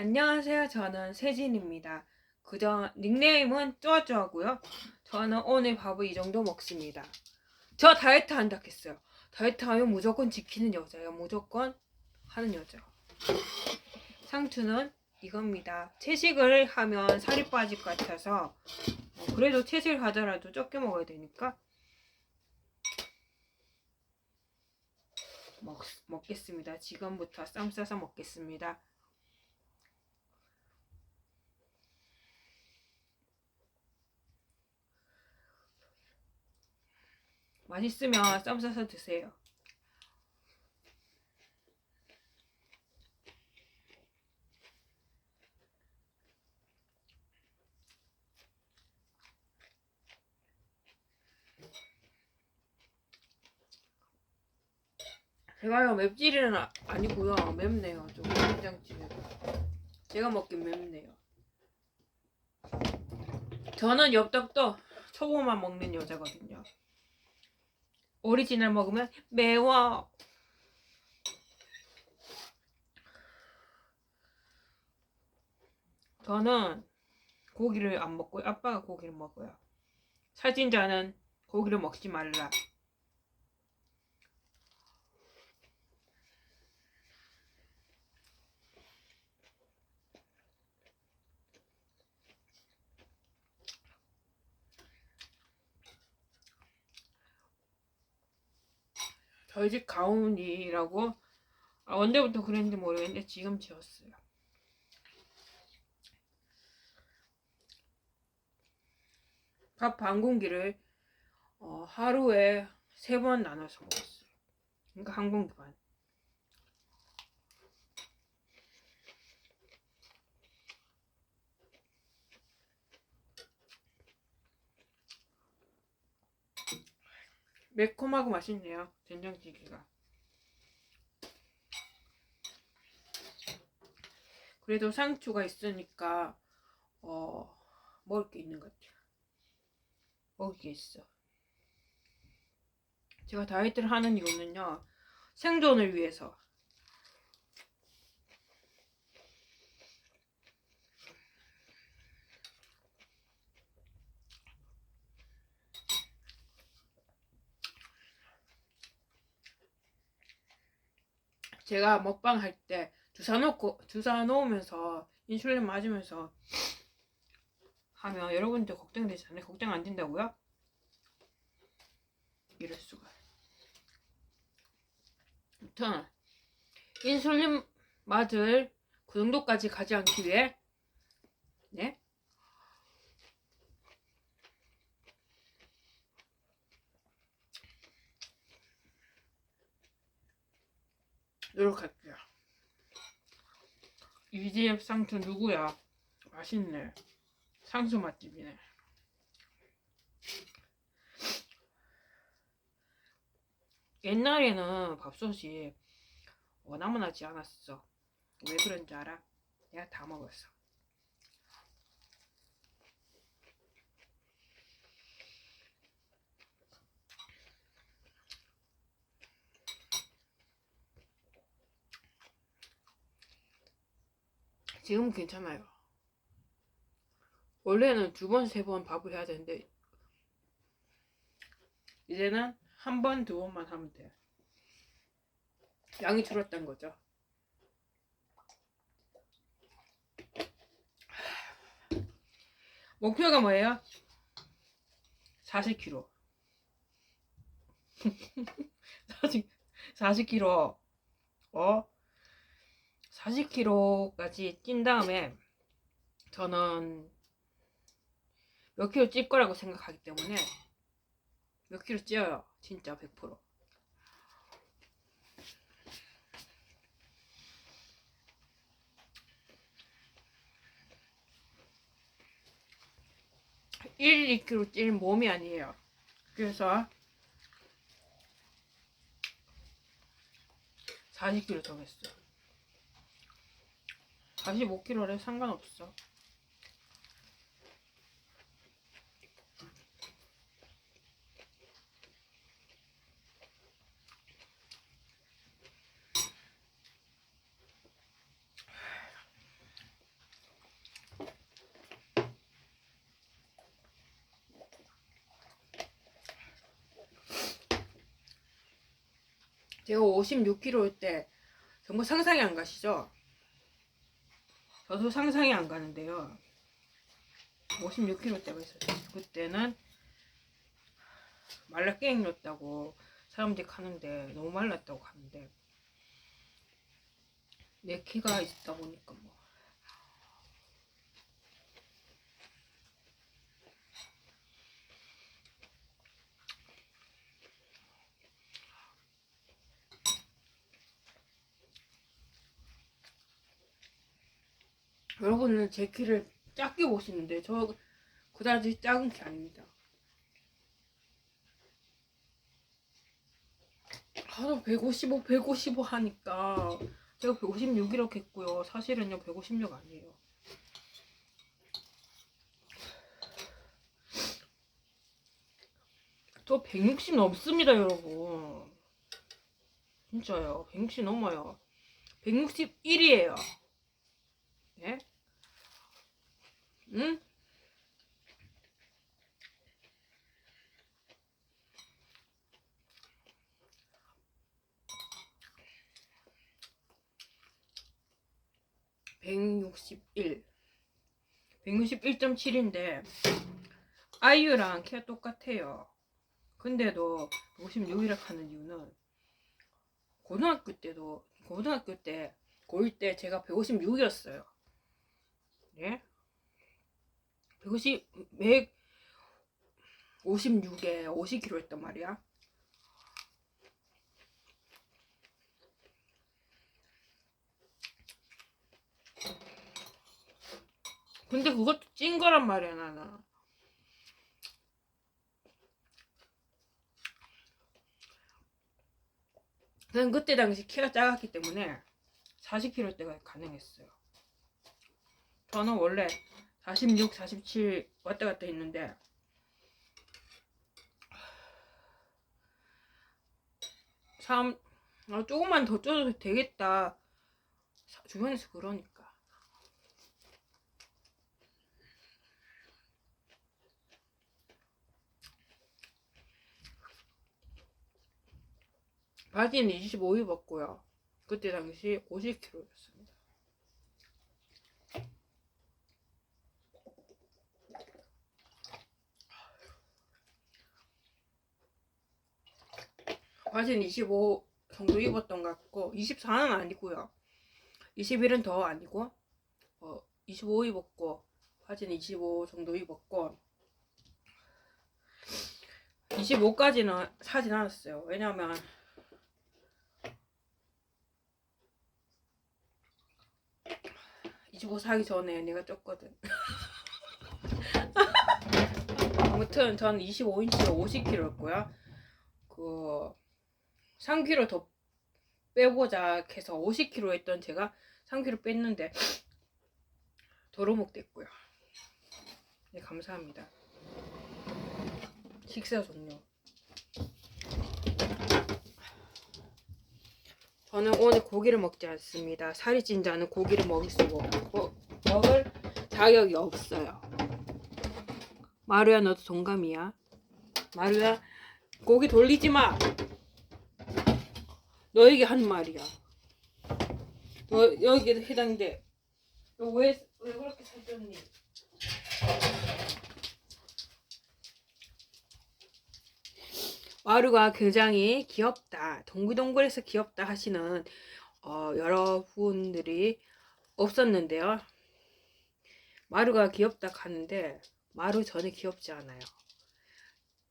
안녕하세요. 저는 세진입니다. 그저 닉네임은 쪼아쪼아고요. 저는 오늘 밥을 이 정도 먹습니다. 저 다이어트 한다 했어요. 다이어트 하면 무조건 지키는 여자예요. 무조건 하는 여자. 상투는 이겁니다. 채식을 하면 살이 빠질 것 같아서 어, 그래도 채식을 하더라도 적게 먹어야 되니까 먹, 먹겠습니다. 지금부터 쌈 싸서 먹겠습니다. 맛있으면 쌈 싸서 드세요. 제가요 맵찔은 아- 아니고요. 맵네요. 좀 된장찌개가 제가 먹긴 맵네요. 저는 엽떡도 초보만 먹는 여자거든요 오리지널 먹으면 매워. 저는 고기를 안 먹고 아빠가 고기를 먹어요. 살찐자는 고기를 먹지 말라 저희 집 가훈이라고 아, 언제부터 그랬는지 모르겠는데 지금 지었어요. 밥 반 공기를 어, 하루에 세 번 나눠서 먹었어요. 그러니까 한 공기 반. 매콤하고 맛있네요. 된장찌개가. 그래도 상추가 있으니까 어 먹을 게 있는 것 같아요. 먹을 게 있어. 제가 다이어트를 하는 이유는요. 생존을 위해서. 제가 먹방 할 때 주사 놓고 주사 놓으면서 인슐린 맞으면서 하면 여러분들 걱정되잖아요. 걱정 안 된다고요? 이럴 수가. 아무튼 인슐린 맞을 그 정도까지 가지 않기 위해 네 노력할게요. 이집 상추 누구야? 맛있네. 상수 맛집이네. 옛날에는 밥솥이 워낙만하지 않았어. 왜 그런지 알아? 내가 다 먹었어. 지금은 괜찮아요. 원래는 두 번, 세 번 밥을 해야 되는데, 이제는 한 번, 두 번만 하면 돼요. 양이 줄었던 거죠. 목표가 뭐예요? 40kg. 40, 40kg. 어? 40kg까지 찐 다음에 저는 몇 킬로 찔 거라고 생각하기 때문에 몇 킬로 찌어요. 진짜 100%. (1, 2kg) 찔 몸이 아니에요 그래서 40kg 정했어요 45kg래 상관없어. 제가 56kg일 때 정말 상상이 안 가시죠? 저도 상상이 안 가는데요. 56kg 때가 있었죠. 그때는 말라깽이였다고 사람들이 가는데 너무 말랐다고 하는데 내 키가 있다 보니까 뭐 여러분은 제 키를 작게 보시는데 저 그다지 작은 키 아닙니다. 하도 155, 155 하니까 제가 156이라고 했고요. 사실은요 156 아니에요. 저 160 넘습니다, 여러분. 진짜요. 160 넘어요. 161이에요. 예? 응? (161) 161.7인데 아이유랑 키가 똑같아요 근데도 56이라 하는 이유는 고등학교 때도 고등학교 때 고1 때 제가 156이었어요 예? 150, 156에 50kg 했단 말이야. 근데 그것도 찐 거란 말이야, 나는. 그냥 그때 당시 키가 작았기 때문에 40kg 때가 가능했어요. 저는 원래 46, 47 왔다 갔다 했는데. 참 아, 조금만 더 쪄도 되겠다. 사- 주변에서 그러니까. 바지는 25 입었고요. 그때 당시 50kg였습니다 바지는 25 정도 입었던 것 같고 24는 아니고요. 21은 더 아니고 어, 25 입었고 바지는 25 정도 입었고 25까지는 사진 않았어요. 왜냐면 (25) 사기 전에 내가 쪘거든. 아무튼 전 25인치에 50kg였고요. 그 3kg 더 빼보자 해서 50kg 했던 제가 3kg 뺐는데 도루묵 됐고요. 네 감사합니다. 식사 종료. 저는 오늘 고기를 먹지 않습니다. 살이 찐 자는 고기를 먹을 수가 없고 먹을 자격이 없어요. 마루야 너도 동감이야. 마루야 고기 돌리지 마. 너에게 한 말이야. 너 여기에도 해당돼. 너왜왜 왜 그렇게 살쪘니? 마루가 굉장히 귀엽다. 동글동글해서 귀엽다 하시는 어, 여러분들이 없었는데요. 마루가 귀엽다 하는데 마루 전에 귀엽지 않아요.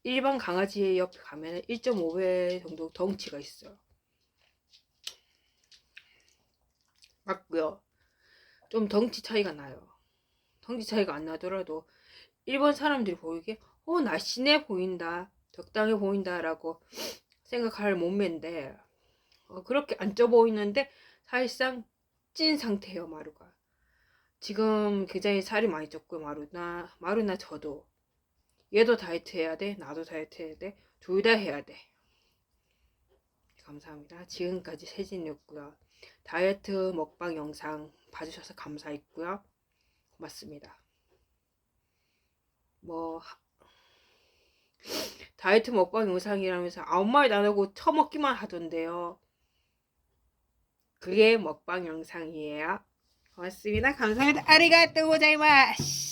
일반 강아지 옆에 가면 1.5배 정도 덩치가 있어요. 맞고요. 좀 덩치 차이가 나요. 덩치 차이가 안 나더라도 일본 사람들이 보이기에 어 날씬해 보인다, 적당해 보인다라고 생각할 몸매인데 어, 그렇게 안 쪄 보이는데 사실상 찐 상태예요 마루가. 지금 굉장히 살이 많이 쪘고 마루나 마루나 저도 얘도 다이어트 해야 돼, 나도 다이어트 해야 돼, 둘 다 해야 돼. 감사합니다. 지금까지 세진이었고요. 다이어트 먹방 영상 봐주셔서 감사했고요. 고맙습니다. 뭐 하- 다이어트 먹방 영상이라면서 아무 말도 안 하고 처먹기만 하던데요. 그게 먹방 영상이에요. 고맙습니다. 감사합니다. 아리가또 고자이마스.